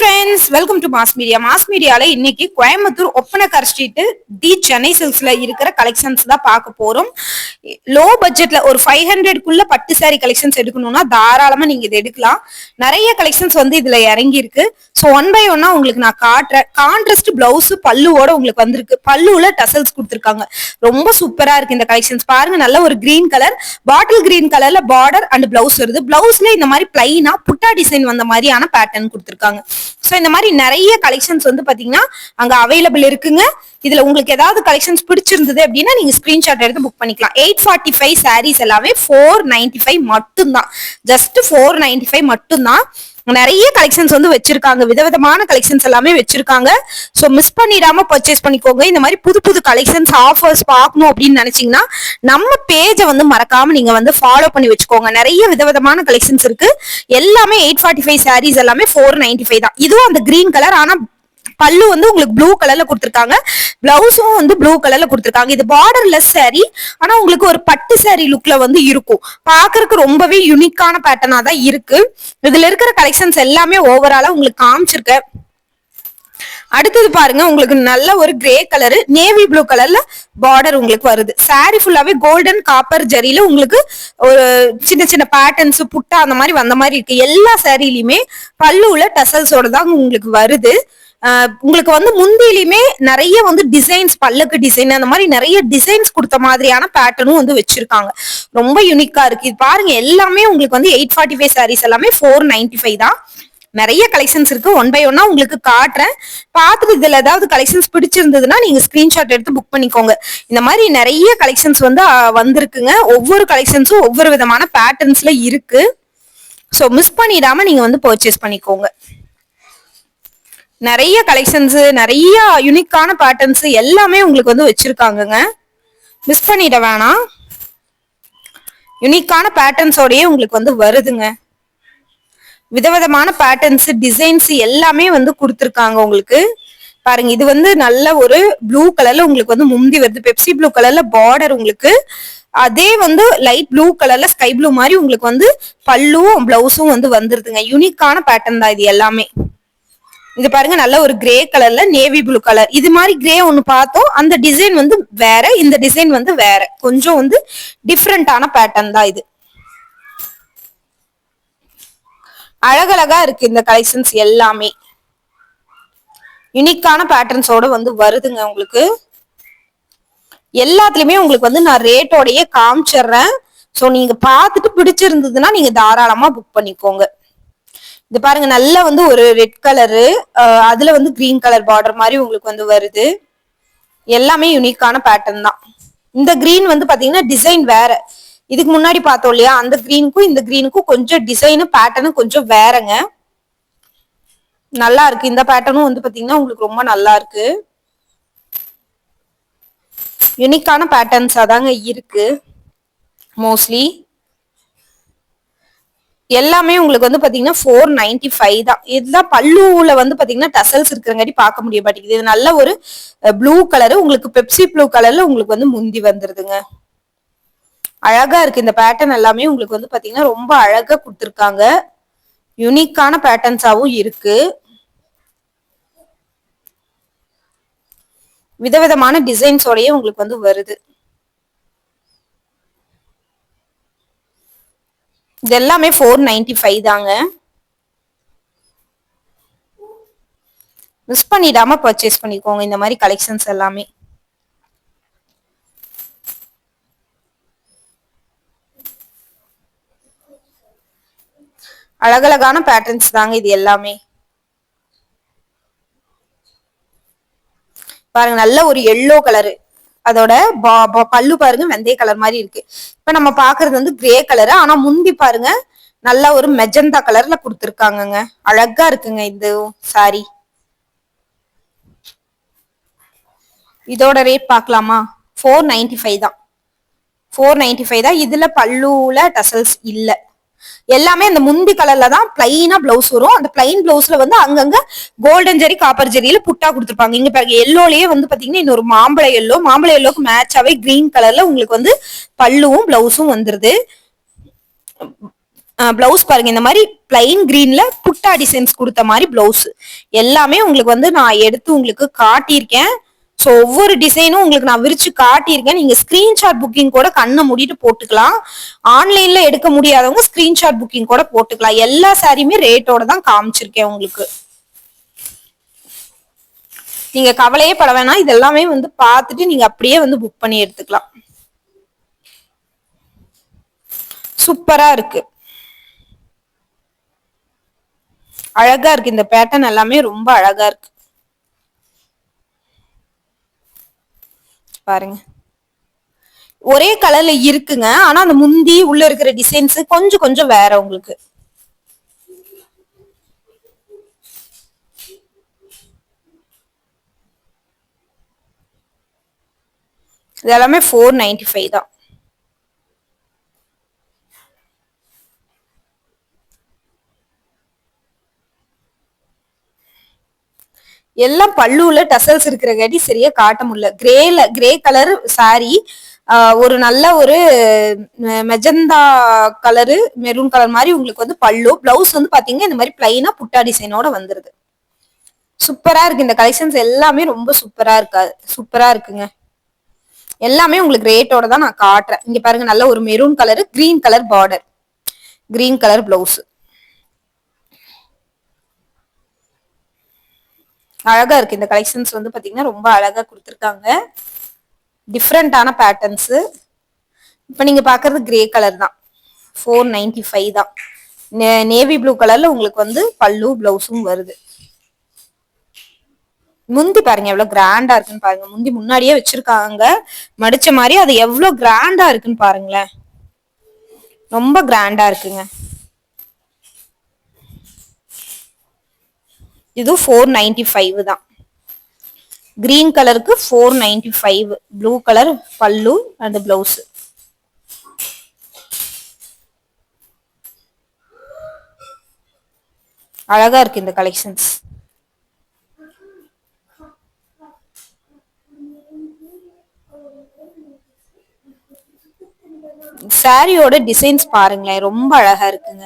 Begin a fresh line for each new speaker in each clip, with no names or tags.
Friends welcome to mass media mass மீடியால இன்னைக்கு Coimbatore Oppanakara street T Chennai சில்க்ஸ்ல இருக்கிற கலெக்ஷன்ஸ் தான் பார்க்க போறோம். லோ பட்ஜெட்ல ஒரு ஃபைவ் ஹண்ட்ரட்குள்ள பட்டு சாரி கலெக்ஷன்ஸ் எடுக்கணும்னா தாராளமா நீங்க இது எடுக்கலாம். நிறைய கலெக்ஷன்ஸ் வந்து இதுல இறங்கி இருக்கு ஸோ ஒன் பை ஒன்னா உங்களுக்கு நான் காட்டுறேன் கான்ட்ராஸ்ட் பிளவுஸ் பல்லுவோட உங்களுக்கு வந்திருக்கு. பல்லுல டசல்ஸ் கொடுத்துருக்காங்க. ரொம்ப சூப்பரா இருக்கு இந்த கலெக்ஷன்ஸ் பாருங்க நல்ல ஒரு கிரீன் கலர் பாட்டில் கிரீன் கலர்ல பார்டர் அண்ட் பிளவுஸ் வருது. பிளவுஸ்ல இந்த மாதிரி பிளைனா புட்டா டிசைன் வந்த மாதிரியான பேட்டர்ன் கொடுத்துருக்காங்க. ஸோ இந்த மாதிரி நிறைய கலெக்ஷன்ஸ் வந்து பாத்தீங்கன்னா அங்க அவைலபிள் இருக்குங்க. இதுல உங்களுக்கு ஏதாவது கலெக்ஷன்ஸ் பிடிச்சிருந்தது அப்படின்னா நீங்க ஸ்க்ரீன்ஷாட் எடுத்து புக் பண்ணிக்கலாம். எயிட் ஃபார்ட்டி ஃபைவ் சாரீஸ் எல்லாமே ஃபோர் நைன்டி ஃபைவ் மட்டும்தான். ஜஸ்ட் ஃபோர் நைன்டி ஃபைவ் மட்டும்தான். நிறைய கலெக்ஷன்ஸ் வந்து வச்சிருக்காங்க. விதவிதமான கலெக்ஷன்ஸ் எல்லாமே வச்சிருக்காங்க. ஸோ மிஸ் பண்ணிடாம பர்ச்சேஸ் பண்ணிக்கோங்க. இந்த மாதிரி புது புது கலெக்ஷன்ஸ் ஆஃபர்ஸ் பார்க்கணும் அப்படின்னு நினைச்சீங்கன்னா நம்ம பேஜை வந்து மறக்காம நீங்க வந்து ஃபாலோ பண்ணி வச்சுக்கோங்க. நிறைய விதவிதமான கலெக்ஷன்ஸ் இருக்கு. எல்லாமே எயிட் ஃபார்ட்டி ஃபைவ் சாரீஸ் எல்லாமே ஃபோர் நைன்டி ஃபைவ் தான். இதுவும் அந்த கிரீன் கலர் ஆனா பல்லு வந்து உங்களுக்கு ப்ளூ கலர்ல கொடுத்துருக்காங்க. பிளவுஸும் வந்து ப்ளூ கலர்ல கொடுத்துருக்காங்க. இது பார்டர்லெஸ் சாரி ஆனா உங்களுக்கு ஒரு பட்டு சாரி லுக்ல வந்து இருக்கும். பாக்குறதுக்கு ரொம்பவே யூனிக்கான பேட்டர்னா தான் இருக்கு. இதுல இருக்கிற கலெக்ஷன்ஸ் எல்லாமே ஓவராலா உங்களுக்கு காமிச்சிருக்கேன் அடுத்தது பாருங்க உங்களுக்கு நல்ல ஒரு கிரே கலரு நேவி ப்ளூ கலர்ல பார்டர் உங்களுக்கு வருது. சாரி ஃபுல்லாவே கோல்டன் காப்பர் ஜரியில உங்களுக்கு ஒரு சின்ன சின்ன பேட்டர்ன்ஸ் புட்டா அந்த மாதிரி வந்த மாதிரி இருக்கு. எல்லா சாரிலையுமே பல்லுல டசல்ஸோட தான் உங்களுக்கு வருது. உங்களுக்கு வந்து முந்தியிலுமே நிறைய வந்து டிசைன்ஸ் பல்லுக்கு டிசைன் அந்த மாதிரி நிறைய டிசைன்ஸ் கொடுத்த மாதிரியான பேட்டர்னும் வந்து வச்சிருக்காங்க. ரொம்ப யூனிக்கா இருக்கு. இது பாருங்க எல்லாமே உங்களுக்கு வந்து எயிட் ஃபார்ட்டி ஃபைவ் சாரீஸ் எல்லாமே ஃபோர் நைன்டி ஃபைவ் தான். நிறைய கலெக்ஷன்ஸ் இருக்கு. ஒன் பை ஒன்னா உங்களுக்கு காட்டுறேன். பார்த்துட்டு இதுல ஏதாவது கலெக்ஷன்ஸ் பிடிச்சிருந்ததுன்னா நீங்க ஸ்கிரீன்ஷாட் எடுத்து புக் பண்ணிக்கோங்க. இந்த மாதிரி நிறைய கலெக்ஷன்ஸ் வந்து வந்திருக்குங்க. ஒவ்வொரு கலெக்ஷன்ஸும் ஒவ்வொரு விதமான பேட்டர்ன்ஸ்ல இருக்கு. ஸோ மிஸ் பண்ணிடாம நீங்க வந்து பர்ச்சேஸ் பண்ணிக்கோங்க. நிறைய கலெக்ஷன்ஸ் நிறைய யூனிக்கான பேட்டர்ன்ஸ் எல்லாமே உங்களுக்கு வந்து வச்சிருக்காங்கங்க. மிஸ் பண்ணிட வேணாம். யூனிக்கான பேட்டர்ன்ஸோடயே உங்களுக்கு வந்து வருதுங்க. விதவிதமான பேட்டர்ன்ஸ் டிசைன்ஸ் எல்லாமே வந்து கொடுத்துருக்காங்க உங்களுக்கு. பாருங்க இது வந்து நல்ல ஒரு ப்ளூ கலர்ல உங்களுக்கு வந்து முந்தி வருது. பெப்சி ப்ளூ கலர்ல பார்டர் உங்களுக்கு. அதே வந்து லைட் ப்ளூ கலர்ல ஸ்கை ப்ளூ மாதிரி உங்களுக்கு வந்து பல்லுவும் பிளவுஸும் வந்து வந்துருதுங்க. யூனிக்கான பேட்டர்ன் தான் இது எல்லாமே. இது பாருங்க நல்ல ஒரு கிரே கலர்ல நேவி ப்ளூ கலர் இது மாதிரி கிரே ஒன்னு பார்த்தோம். அந்த டிசைன் வந்து வேற இந்த டிசைன் வந்து வேற. கொஞ்சம் வந்து டிஃப்ரெண்டான பேட்டர்ன் தான் இது. அழகழகா இருக்கு இந்த கலெக்ஷன்ஸ் எல்லாமே. யூனிக்கான பேட்டர்ன்ஸோட வந்து வருதுங்க உங்களுக்கு. எல்லாத்துலயுமே உங்களுக்கு வந்து நான் ரேட்டோடயே காமிச்சிடுறேன். ஸோ நீங்க பார்த்துட்டு பிடிச்சிருந்ததுன்னா நீங்க தாராளமா புக் பண்ணிக்கோங்க. இது பாருங்க நல்லா வந்து ஒரு ரெட் கலரு அதுல வந்து கிரீன் கலர் பார்டர் மாதிரி உங்களுக்கு வந்து வருது. எல்லாமே யூனிக்கான பேட்டர்ன் தான். இந்த கிரீன் வந்து பாத்தீங்கன்னா டிசைன் வேற. இதுக்கு முன்னாடி பார்த்தோம் இல்லையா அந்த கிரீனுக்கும் இந்த கிரீனுக்கும் கொஞ்சம் டிசைனு பேட்டர்னும் கொஞ்சம் வேறங்க. நல்லா இருக்கு. இந்த பேட்டர்னும் வந்து பாத்தீங்கன்னா உங்களுக்கு ரொம்ப நல்லா இருக்கு. யூனிக்கான பேட்டர்ன்ஸா தாங்க இருக்கு மோஸ்ட்லி எல்லாமே உங்களுக்கு வந்து பாத்தீங்கன்னா ஃபோர் நைன்டி ஃபைவ் தான். இதுதான் பல்லுல வந்து பாத்தீங்கன்னா டசல்ஸ் இருக்கிறங்காட்டி பார்க்க முடிய மாட்டேங்குது. இது நல்ல ஒரு ப்ளூ கலரு உங்களுக்கு பெப்சி ப்ளூ கலர்ல உங்களுக்கு வந்து முந்தி வந்துருதுங்க. அழகா இருக்கு இந்த பேட்டர்ன் எல்லாமே. உங்களுக்கு வந்து பாத்தீங்கன்னா ரொம்ப அழகா கொடுத்துருக்காங்க. யூனிக்கான பேட்டர்ன்ஸாவும் இருக்கு. விதவிதமான டிசைன்ஸோடயே உங்களுக்கு வந்து வருது. இது எல்லாமே ஃபோர் நைன்டி ஃபைவ் தாங்க. மிஸ் பண்ணிடாம பர்ச்சேஸ் பண்ணிக்கோங்க இந்த மாதிரி கலெக்ஷன்ஸ் எல்லாமே. அழகழகான பேட்டர்ன்ஸ் தாங்க இது எல்லாமே. பாருங்க நல்ல ஒரு எல்லோ கலரு அதோட பா- பல்லு பாருங்க வெந்தய கலர் மாதிரி இருக்கு. இப்ப நம்ம பாக்குறது வந்து கிரே கலரு ஆனா முந்தி பாருங்க நல்லா ஒரு மெஜந்தா கலர்ல கொடுத்துருக்காங்கங்க. அழகா இருக்குங்க இந்த சாரி இதோட ரேட் பார்க்கலாமா ஃபோர் நைன்டி ஃபைவ் தான். ஃபோர் நைன்டி ஃபைவ் தான். இதுல பல்லுல டசல்ஸ் இல்லை. எல்லாமே அந்த முந்தி கலர்ல தான் பிளைனா பிளவுஸ் வரும். அந்த பிளைன் பிளவுஸ்ல வந்து அங்கங்க கோல்டன் ஜெரி காப்பர் ஜெரியில புட்டா கொடுத்துருப்பாங்க. இங்க பாருங்க எல்லோலயே வந்து பாத்தீங்கன்னா இன்னொரு மாம்பழ எல்லோ மாம்பழ எல்லோக்கு மேட்சாவே கிரீன் கலர்ல உங்களுக்கு வந்து பல்லுவும் பிளவுஸும் வந்துருது. பிளவுஸ் பாருங்க இந்த மாதிரி பிளைன் கிரீன்ல புட்டா டிசைன்ஸ் கொடுத்த மாதிரி பிளவுஸ் எல்லாமே உங்களுக்கு வந்து நான் எடுத்து உங்களுக்கு காட்டியிருக்கேன். ஸோ ஒவ்வொரு டிசைனும் உங்களுக்கு நான் விரிச்சு காட்டியிருக்கேன். நீங்க ஸ்கிரீன்ஷாட் புக்கிங் கூட கண்ணை மூடிட்டு போட்டுக்கலாம். ஆன்லைன்ல எடுக்க முடியாதவங்க ஸ்கிரீன்ஷாட் புக்கிங் கூட போட்டுக்கலாம். எல்லா சாரியுமே ரேட்டோட தான் காமிச்சிருக்கேன் உங்களுக்கு. நீங்க கவலையே பட வேணாம். இதெல்லாமே வந்து பார்த்துட்டு நீங்க அப்படியே வந்து புக் பண்ணி எடுத்துக்கலாம். சூப்பரா இருக்கு. அழகா இருக்கு. இந்த பேட்டர்ன் எல்லாமே ரொம்ப அழகா இருக்கு. பாருங்க. ஒரே கலர்ல இருக்குங்க. ஆனா அந்த முந்தி உள்ள இருக்கிற டிசைன்ஸ் கொஞ்சம் கொஞ்சம் வேற உங்களுக்கு. இது எல்லாமே ஃபோர் நைன்டி ஃபைவ் தான். எல்லாம் பல்லுல டசல்ஸ் இருக்கிறங்காட்டி சரியா காட்ட முடியல. கிரேல கிரே கலர் சாரி ஒரு நல்ல ஒரு மெஜந்தா கலரு மெரூன் கலர் மாதிரி உங்களுக்கு வந்து பல்லு பிளவுஸ் வந்து பாத்தீங்கன்னா இந்த மாதிரி பிளைனா புட்டா டிசைனோட வந்துருது. சூப்பரா இருக்கு. இந்த கலெக்ஷன்ஸ் எல்லாமே ரொம்ப சூப்பரா இருக்கா சூப்பரா இருக்குங்க. எல்லாமே உங்களுக்கு ரேட்டோட தான் நான் காட்டுறேன். இங்க பாருங்க நல்ல ஒரு maroon colour green colour border green colour blouse அழகா இருக்கு. இந்த கலெக்ஷன்ஸ் வந்து பாத்தீங்கன்னா ரொம்ப அழகா கொடுத்துருக்காங்க. டிஃப்ரெண்டான பேட்டர்ன்ஸ் இப்போ நீங்க பாக்குறது கிரே கலர் தான். ஃபோர் நைன்டி ஃபைவ் தான். நேவி ப்ளூ கலர்ல உங்களுக்கு வந்து பல்லு பிளவுஸும் வருது. முந்தி பாருங்க எவ்வளவு கிராண்டா இருக்குன்னு பாருங்க. முந்தி முன்னாடியே வச்சிருக்காங்க. மடிச்ச மாதிரி அது எவ்வளவு கிராண்டா இருக்குன்னு பாருங்களேன். ரொம்ப கிராண்டா இருக்குங்க. இது ஃபோர் நைன்டி ஃபைவ் தான். கிரீன் கலருக்கு four ninety five blue colour பல்லு அண்ட் பிளவுஸ் அழகா இருக்கு இந்த கலெக்ஷன்ஸ் சாரியோட டிசைன்ஸ் பாருங்களேன் ரொம்ப அழகா இருக்குங்க.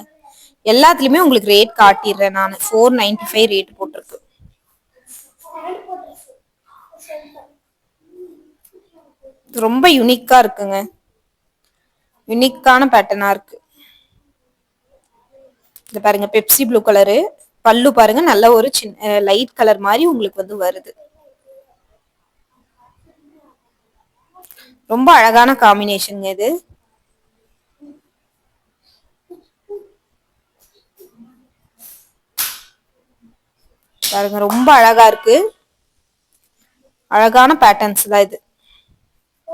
எல்லாத்துலயுமே உங்களுக்கு ரேட் காட்டிடுறேன் நான். ஃபோர் நைன்டி ஃபைவ் ரேட் ரொம்ப யுனிக்கா இருக்குங்க. யுனிக்கான பேட்டர்னா இருக்கு. இது பாருங்க பெப்சி ப்ளூ கலரு பல்லு பாருங்க நல்ல ஒரு சின்ன லைட் கலர் மாதிரி உங்களுக்கு வந்து வருது. ரொம்ப அழகான காம்பினேஷன் இது. பாருங்க ரொம்ப அழகா இருக்கு. அழகான பேட்டர்ன்ஸ் தான் இது.